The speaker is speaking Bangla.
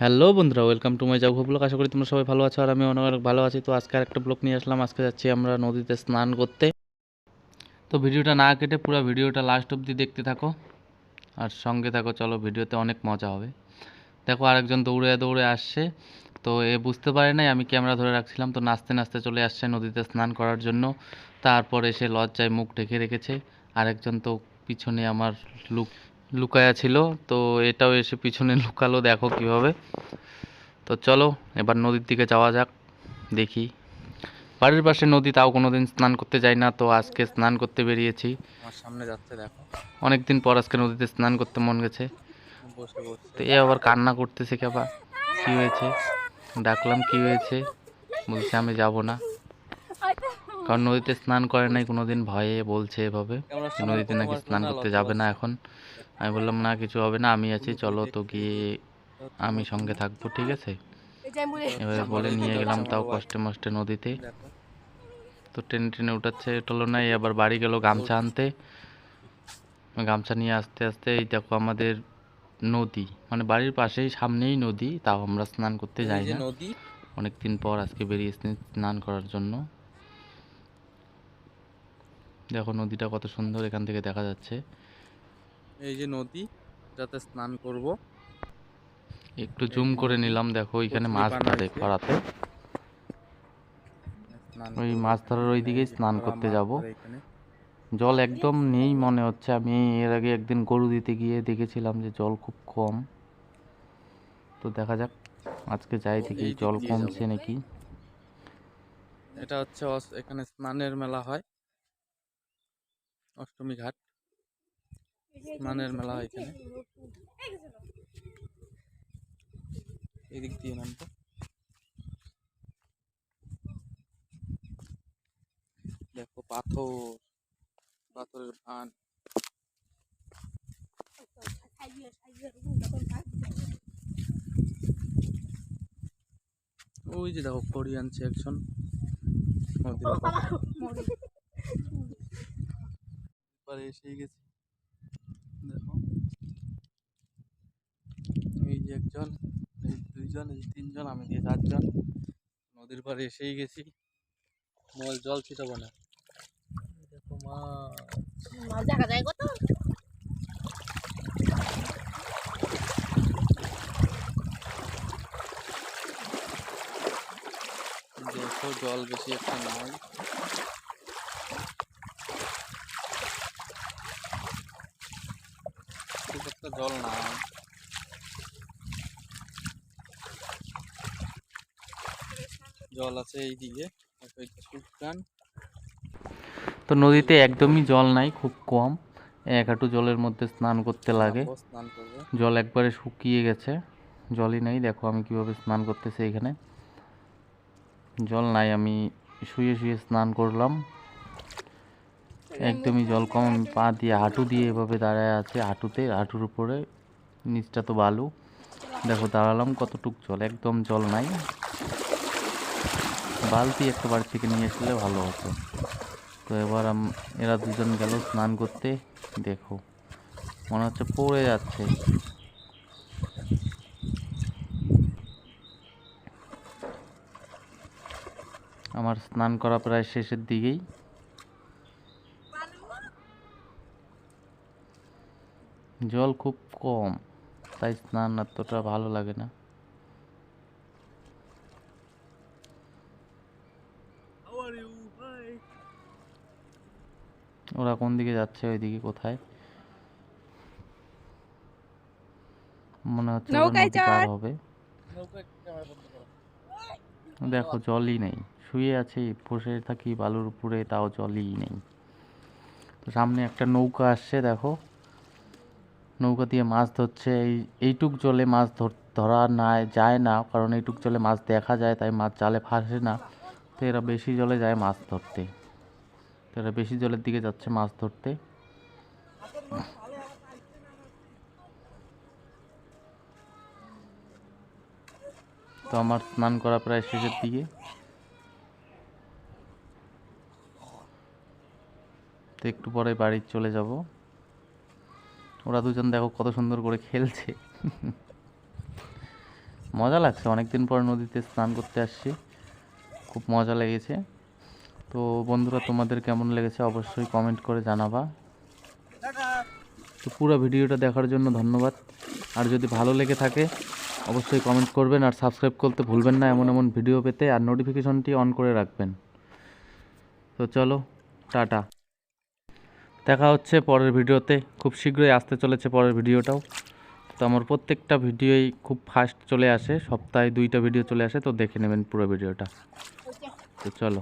হ্যালো বন্ধুরা welcome to my Jago blog আশা করি তোমরা সবাই ভালো আছো আর আমি অনেক অনেক ভালো আছি। তো আজকে একটা ব্লগ নিয়ে আসলাম। আজকে যাচ্ছি আমরা নদীতে স্নান করতে। তো ভিডিওটা না কেটে পুরো ভিডিওটা লাস্ট অবধি দেখতে থাকো। আর সঙ্গে থাকো, চলো ভিডিওতে অনেক মজা হবে। দেখো আরেকজন দৌড়ে দৌড়ে আসছে। তো এ বুঝতে পারে নাই, আমি ক্যামেরা ধরে রাখছিলাম। তো নাচতে নাচতে চলে আসছে নদীতে স্নান করার জন্য। তারপর এসে লজ্জায় মুখ ঢেকে রেখেছে। আরেকজন তো পিছনে আমার লুক লুকায়া ছিল তো এটাও এসে পিছনে লুকালো দেখো কীভাবে। তো চলো এবার নদীর দিকে যাওয়া যাক দেখি। বাড়ির পাশে নদী তাও কোনো দিন স্নান করতে যাই না তো আজকে স্নান করতে বেরিয়েছি। আমার সামনে যাচ্ছে দেখো। অনেক দিন পর আজকে নদীতে স্নান করতে মন গেছে। তো এ আবার কান্না করতেছে কেবা কি হয়েছে? ডাকলাম কি হয়েছে? বলছে আমি যাব না। কারণ নদীতে স্নান করে নাই কোনোদিন ভয়ে বলছে এভাবে। নদীতে নাকি স্নান করতে যাবে না এখন। আমি বললাম না কিছু হবে না আমি আছি চলো তো গিয়ে আমি সঙ্গে থাকব ঠিক আছে? এবারে বলে নিয়ে গেলাম তাও কষ্টে মষ্টে নদীতে। তো ট্রেনে টেনে উঠাচ্ছে টলো নাই আবার বাড়ি গেল গামছা আনতে। গামছা নিয়ে আসতে আসতে এই দেখো আমাদের নদী মানে বাড়ির পাশেই সামনেই নদী তাও আমরা স্নান করতে যাই না। নদী। অনেক দিন পর আজকে বেরিয়েছি স্নান করার জন্য। দেখো নদীটা কত সুন্দর এখান থেকে দেখা যাচ্ছে। এই যে নদী যাতে স্নান করব। একটু জুম করে নিলাম দেখো এখানে মাছ ধরে স্নান ওই মাছ ধরার ওই দিকেই স্নান করতে যাব। জল একদম নেই মনে হচ্ছে। আমি এর আগে একদিন গরু দিতে গিয়ে দেখেছিলাম যে জল খুব কম। তো দেখা যাক আজকে যাই দেখি জল কমছে নাকি। এটা হচ্ছে এখানে স্নানের মেলা হয়। অষ্টমী ঘাট স্নানের মেলা হয় এখানে। এদিক দিয়ে নামতো দেখো পাথর পাথরের ভান। ওই যে দেখো খড়ি আনছে নদীর এসেই গেছি। দেখো। এই যে একজন এই দুইজন এই তিনজন আমি দিয়ে চারজন। নদীর পাড়ে এসেই গেছি। মোবাইল জল ছিটাবো না। দেখো মাছ দেখা যায় কত? দেখো জল বেশি একটা নাই খুব একটা জল নাই জল আছে এই দিকে শুকান তো নদীতে একদমই জল নাই খুব কম। এক হাঁটু জলের মধ্যে স্নান করতে লাগে। জল একবারে শুকিয়ে গেছে জলই নাই। দেখো আমি কীভাবে স্নান করতেছি এখানে। জল নাই আমি শুয়ে শুয়ে স্নান করলাম। একদমই জল কম, পা দিয়ে হাঁটু দিয়ে এভাবে দাঁড়ায় আছে হাঁটুতে। হাঁটুর উপরে, নিচটা তো বালু। দেখো, দাঁড়ালাম কতটুক জল, একদম জল নাই। বালতি একটা বাড়ি থেকে নিয়ে আসলে ভালো হতো। তো এবার এরা দুজন গেল স্নান করতে। দেখো, মনে হচ্ছে পড়ে যাচ্ছে। আমার স্নান করা প্রায় শেষের দিকেই। জল খুব কম তাই স্নান এতটা ভালো লাগে না। ওরা কোন দিকে যাচ্ছে ওইদিকে কোথায়? মনে হচ্ছে নৌকায় পার চড়। হবে। দেখো জলই নেই। শুয়ে আছি বসে থাকি বালুর উপরে তাও জলই নেই। তো সামনে একটা নৌকা আসছে দেখো। নৌকা দিয়ে মাছ ধরছে। এই, এইটুক জলে মাছ ধর না যায় না, কারণ এইটুক জলে মাছ দেখা যায়, তাই মাছ জালে ফাঁসে না। তো এরা বেশি জলে যায় মাছ ধরতে। তো এরা বেশি জলের দিকে যাচ্ছে মাছ ধরতে। তো আমার স্নান করা প্রায় শেষের দিকে। তো একটু পরে বাড়ি চলে যাব। ওরা দুজন দেখো কত সুন্দর করে খেলছে। মজা লাগছে অনেক দিন পর নদীতে স্নান করতে আসছি। খুব মজা লেগেছে। তো বন্ধুরা, তোমাদের কেমন লেগেছে অবশ্যই কমেন্ট করে জানাবা। তো পুরো ভিডিওটা দেখার জন্য ধন্যবাদ। আর যদি ভালো লেগে থাকে, অবশ্যই কমেন্ট করবেন আর সাবস্ক্রাইব করতে ভুলবেন না এমন এমন ভিডিও পেতে। আর নোটিফিকেশনটি অন করে রাখবেন। তো চলো, টাটা। দেখা হচ্ছে পরের ভিডিওতে। খুব শীঘ্রই আসতে চলেছে পরের ভিডিওটাও। তো আমার প্রত্যেকটা ভিডিওই খুব ফাস্ট চলে আসে, সপ্তাহে দুইটা ভিডিও চলে আসে, তো দেখে নেবেন পুরো ভিডিওটা। তো চলো।